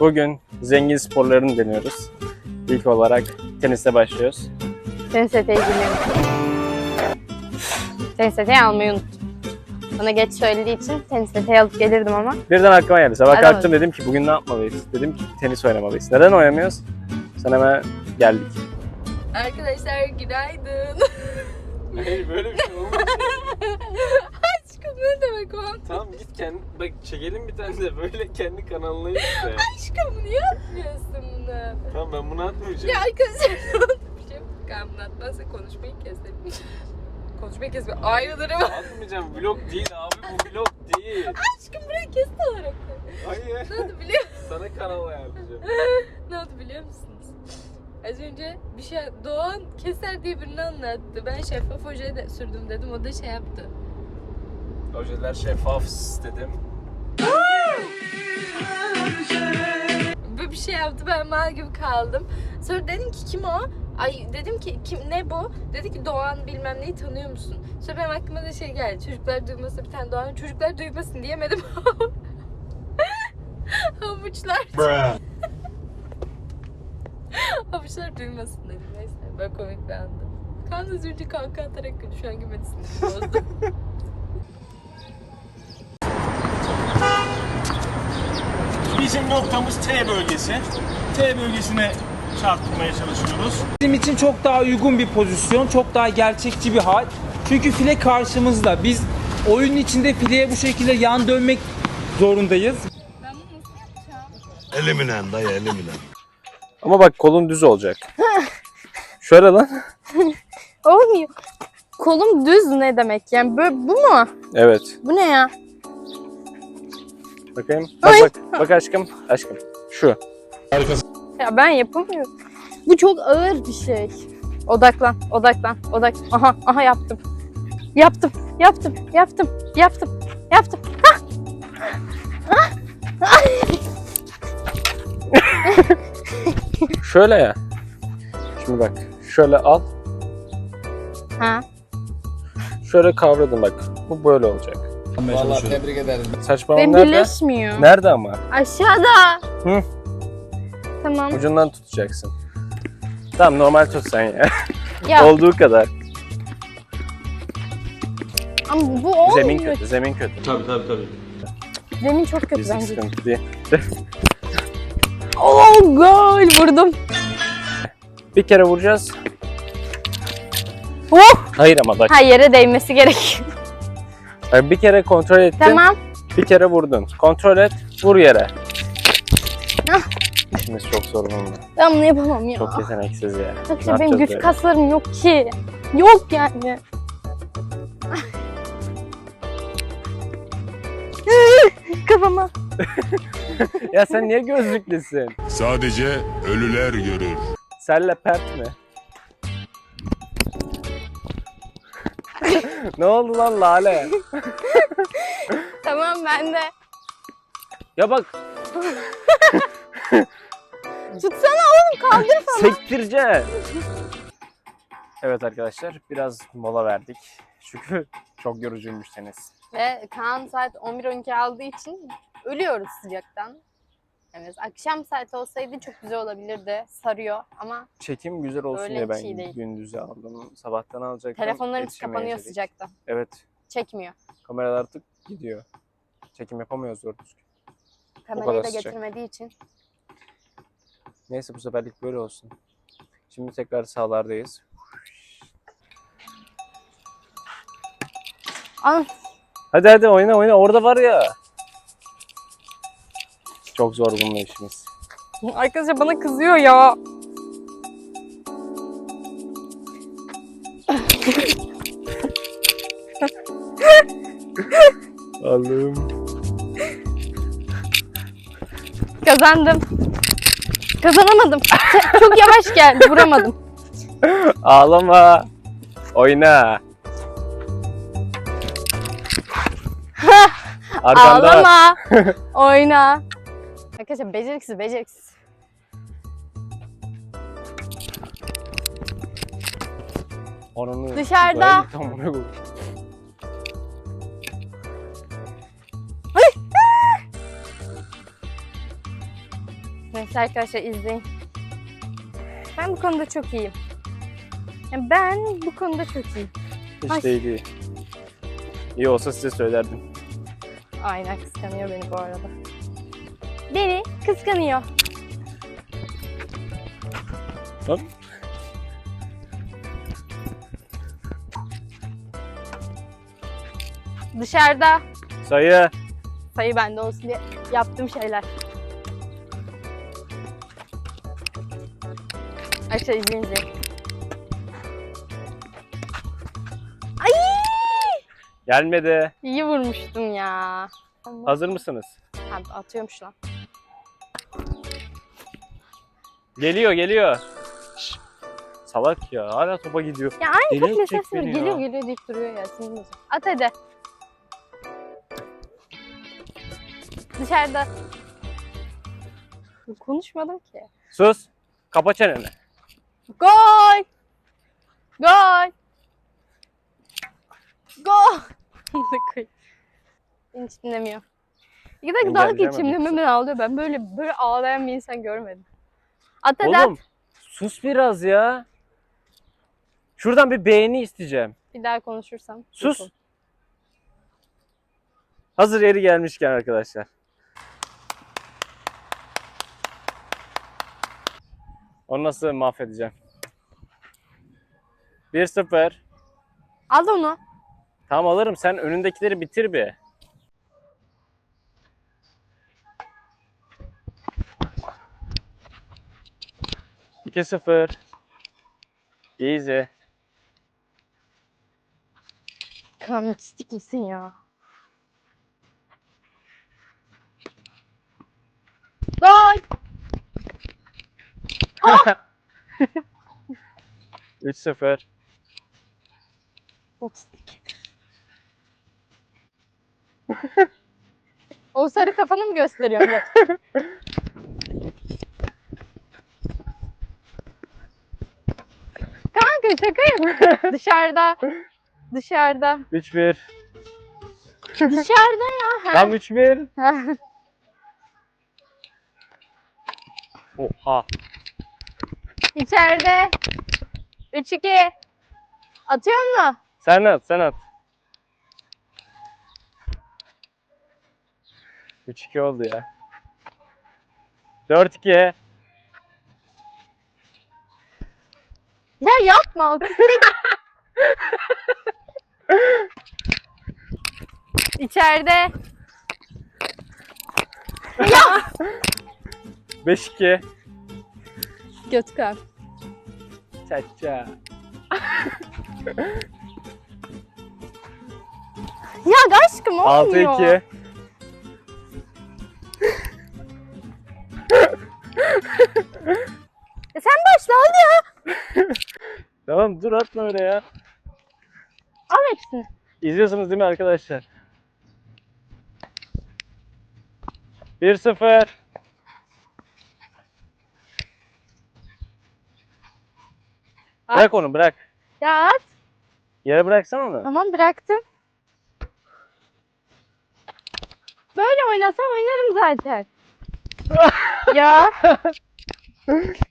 Bugün zengin sporlarını deniyoruz. İlk olarak teniste başlıyoruz. Tenis eteği giymeyi Tenis eteği almayı unuttum. Bana geç söylediği için tenis eteği alıp gelirdim ama. Birden aklıma geldi. Sabah Aramadım. kalktım dedim ki bugün ne yapmalıyız? Dedim ki tenis oynamalıyız. Neden oynamıyoruz? Sen hemen geldik. Arkadaşlar günaydın. Hayır böyle bir şey olmaz. Ne demek o? tamam git kendi, bak çekelim bir tane de böyle kendi kanalına işte. Aşkım niye atmıyorsun bunu? tamam ben bunu atmayacağım. Ya arkadaşlar bir şey ben bunu atmazsa konuşmayı keserim. konuşmayı kesme ayrılırım. Atmayacağım. Vlog değil abi bu vlog değil. Aşkım buraya kesin olarak. Hayır. Ne oldu biliyor Sana kanal ayarlayacağım. Ne oldu biliyor musunuz? Az önce bir şey Doğan keser diye birini anlattı. Ben şeffaf oje de sürdüm dedim. O da şey yaptı. Ojeler şeffaf dedim. Böyle bir şey yaptı. Ben mal gibi kaldım. Sonra dedim ki kim o? Ay dedim ki kim ne bu? Dedi ki Doğan bilmem neyi tanıyor musun? Sonra benim aklıma da şey geldi. Çocuklar duymasın bir tane Doğan. Çocuklar duymasın diyemedim. Havuçlar. Havuçlar duymasın dedim. Neyse böyle komik bir andı. Az önce kanka atarak. Şu an gülmedisini bozdu. Bizim noktamız T bölgesi. T bölgesine çarptırmaya çalışıyoruz. Bizim için çok daha uygun bir pozisyon, çok daha gerçekçi bir hal. Çünkü file karşımızda. Biz oyunun içinde fileye bu şekilde yan dönmek zorundayız. ben bunu nasıl yapacağım? Eliminen dayı eliminen. Ama bak kolun düz olacak. Şöyle lan. Olmuyor. Kolum düz ne demek yani böyle bu mu? Evet. Bu ne ya? Bakayım. Bak Ay. bak. Bak aşkım. Aşkım. Şu. Ya ben yapamıyorum. Bu çok ağır bir şey. Odaklan, odaklan, odak. Aha, aha yaptım. Yaptım, yaptım, yaptım, yaptım, yaptım. Şöyle ya. Şimdi bak. Şöyle al. Ha. Şöyle kavradın bak. Bu böyle olacak. Vallahi tebrik ederim. Saçmalama Benim nerede? birleşmiyor. Nerede ama? Aşağıda. Hı. Tamam. Ucundan tutacaksın. Tamam normal tut sen ya. Ya Olduğu kadar. ama bu olmuyor. Zemin kötü, zemin kötü. Zemin çok kötü Bizlik bence. sıkıntı değil. Oh gol vurdum. Bir kere vuracağız. Oh! Hayır ama bak. Ha yere değmesi gerek. Bir kere kontrol ettin. tamam. Bir kere vurdun. Kontrol et, vur yere. Ah. İşimiz çok zor bununla. Ben bunu yapamam ya. Çok yeteneksiz ya. Arkadaşlar Ne benim yapacağız güç böyle? kaslarım yok ki. Yok yani. Kafama. Ya sen niye gözlüklüsün? Sadece ölüler görür. Senle pert mi? Ne oldu lan Lale? Tamam ben de. Ya bak Tutsana oğlum kaldır falan. sektireceksin. Evet arkadaşlar biraz mola verdik. Çünkü çok yorucuymuş tenis. Ve Kaan saat 11-12 aldığı için ölüyoruz sıcaktan. Evet akşam saat olsaydı çok güzel olabilirdi. Sarıyor ama Çekim güzel olsun Öyle diye ben şey değil. gündüze aldım. Sabahtan alacaktım. telefonlarımız kapanıyor yetişemeyecek. sıcakta. Evet. Çekmiyor. Kameralar artık gidiyor. Çekim yapamıyoruz doğru düzgün. Kamerayı da sıcak. getirmediği için. Neyse bu seferlik böyle olsun. Şimdi tekrar sahalardayız. Al. Hadi hadi oyna oyna orada var ya. Çok zor bununla işimiz. Arkadaşlar bana kızıyor ya. Allah'ım. Kazandım. Kazanamadım. Çok yavaş geldi. Vuramadım. Ağlama. Oyna. Arkanda. Ağlama. Oyna. Arkadaşlar beceriksiz beceriksiz. Onun Dışarıda. Neyse arkadaşlar izleyin. Ben bu konuda çok iyiyim. Yani ben bu konuda çok iyiyim. Hiç Ay. değil iyi. İyi olsa size söylerdim. Aynen kıskanıyor beni bu arada. Beni kıskanıyor. Lan. Dışarıda Sayı. sayı bende olsun diye yaptığım şeyler. Arkadaşlar izleyin izleyin. Ay! Gelmedi. İyi vurmuştum ya. Hazır mısınız? Abi atıyormuş lan. Geliyor geliyor. Şşş. Salak ya hala topa gidiyor. Ya aynı Deli top edecek mesafesi beni geliyor ya. geliyor deyip duruyor ya sinir bozucu. At hadi. Dışarıda. Konuşmadım ki. Sus. Kapa çeneni. Gol! Gol! Gol! Beni hiç dinlemiyor. İki dakika Ben dalga geçeyim hemen. hemen ağlıyor. Ben böyle böyle ağlayan bir insan görmedim. At hadi at. Oğlum sus biraz ya. Şuradan bir beğeni isteyeceğim. Bir daha konuşursam. Sus. Hazır yeri gelmişken arkadaşlar. Onu nasıl mahvedeceğim? 1-0. Al onu. Tamam alırım. Sen önündekileri bitir bir. İki sıfır. Easy. Kamyotistik misin ya? Gol! 3-0. Otistik. o sarı kafanı mı gösteriyorsun? Şaka yapıyorum. Dışarıda. Dışarıda. 3-1. Dışarıda ya. Tam 3-1. Oha. İçeride. 3-2. Atıyor mu? Sen at, sen at. 3-2 oldu ya. 4-2. Ya yapma. İçeride. 5-2. Götkhan. Çaça. Ya aşkım olmuyor. 6-2. Ya sen başla hadi ya. Tamam dur atma öyle ya. Al hepsini. İzliyorsunuz değil mi arkadaşlar? 1-0. Bırak onu bırak. Ya at. Yere bıraksan onu. Tamam bıraktım. Böyle oynasam oynarım zaten. ya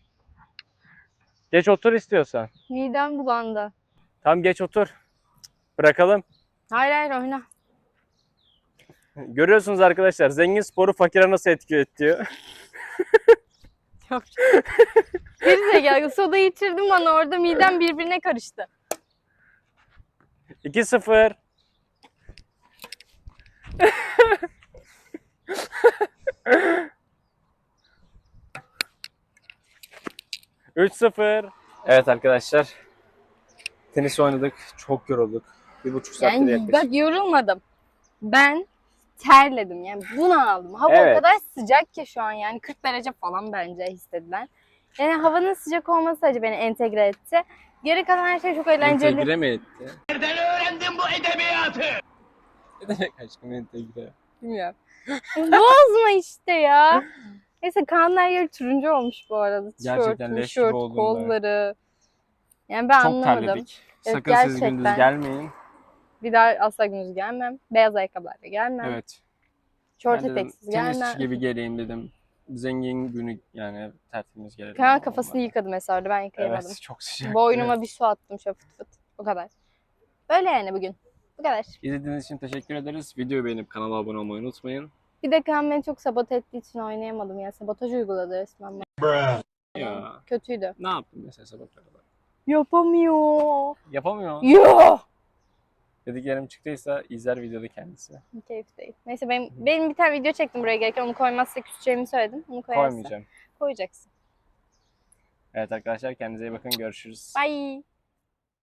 Geç otur istiyorsan. midem bulandı. Tam geç otur. Bırakalım. Hayır hayır oyna. Görüyorsunuz arkadaşlar zengin sporu fakire nasıl etki ediyor. Geri zekalı soda içirdim bana orada midem birbirine karıştı. 2-0. Üç sıfır. Evet arkadaşlar. Tenis oynadık. Çok yorulduk. Bir buçuk saattir Yani yaklaşık. bak yorulmadım. Ben terledim yani bunu aldım. Hava Evet. o kadar sıcak ki şu an yani 40 derece falan bence hissedilen. Yani havanın sıcak olması sadece beni entegre etti. Geri kalan her şey çok eğlenceli. Entegre mi etti? Nereden öğrendin bu edebiyatı? Ne demek aşkım entegre? Bilmiyorum. Bozma işte ya. Neyse Kaan'ın her yeri turuncu olmuş bu arada. Gerçekten Tişört, leş gibi tişört, oldum ben. kolları. Yani ben Çok anlamadım. terledik. Evet, Sakın siz gerçekten. gündüz gelmeyin. Bir daha asla gündüz gelmem. Beyaz ayakkabılarla gelmem. Evet. Şort Ben dedim, eteksiz gelmem. tenisçi gibi geleyim dedim. zengin günü yani tertemiz gelelim. Kaan kafasını yıkadı mesela orada ben yıkayamadım. Evet çok sıcak. Boynuma bir su attım şöyle fıt fıt. O kadar. Böyle yani bugün. Bu kadar. İzlediğiniz için teşekkür ederiz. Videoyu beğenip kanala abone olmayı unutmayın. Bir de Kaan beni çok sabote ettiği için oynayamadım ya. Sabotaj uyguladı resmen. bana. Ya Kötüydü. ne yaptın mesela sabah kadar? Yapamıyor. Yapamıyor. Yo. Dediklerim çıktıysa izler videoda kendisi. Keyif değil. Neyse benim, benim bir tane video çektim buraya gelirken onu koymazsa küseceğimi söyledim. Onu koyarsın. Koymayacağım. Koyacaksın. Evet arkadaşlar kendinize iyi bakın görüşürüz. Bye.